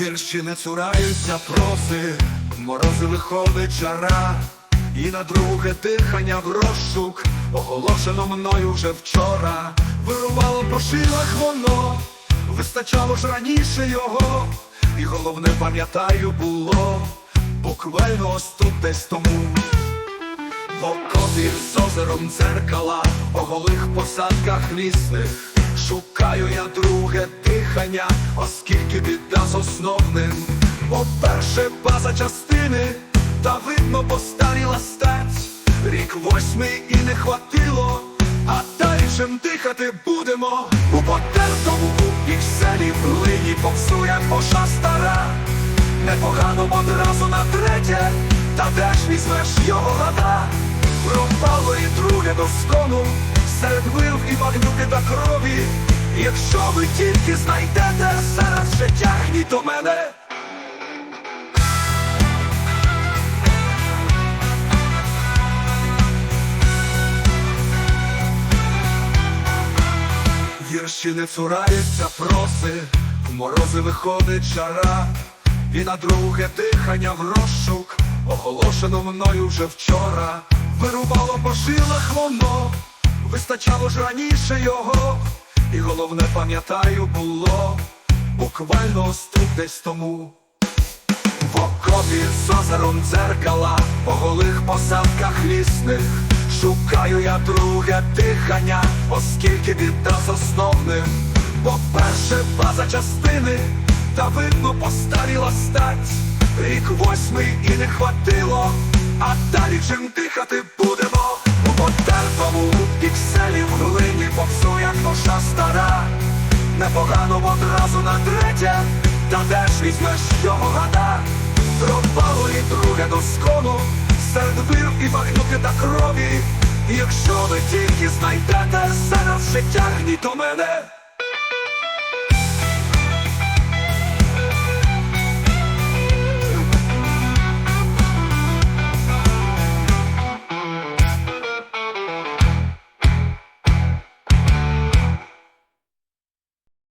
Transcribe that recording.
Вірші не цураються проси, морози виходить жара, і на друге дихання в розшук, оголошено мною вже вчора, вирувало по шилах воно, вистачало ж раніше його, і головне пам'ятаю було, буквально ось тут десь тому. В окопі з озером дзеркала, по голих посадках лісних Шукаю я друге дихання, оскільки біда з основним. По-перше, база частини, та видно постаріла стать. Рік восьмий і не хватило, а далі чим дихати будемо. У потертому у пікселі в глині повсує поша стара. Непогано одразу на третє, та де ж візьмеш його гада? Пропало і друге до скону, серед вил багнюки та крові. Якщо ви тільки знайдете зараз ще тягніть до мене. Вірші не цураються проси, в морози виходить жара, і на друге дихання в розшук, оголошено мною вже вчора, вирубало по жилах воно, вистачало ж раніше його, і головне пам'ятаю було, буквально ось тут десь тому. В окопі з озером дзеркала, по голих посадках лісних. Шукаю я друге дихання, оскільки біда з основним По-перше, база частини, та видно постаріла стать. Рік восьмий і не хватило, а далі чим дихати будемо? У потертому пікселі в глині як коша стара Непогано одразу на третє, та де ж візьмеш його гада? Пропало і друге до скону, серед вир і багнюки та крові. Якщо ви тільки знайдете зараз життя, тягніть до мене.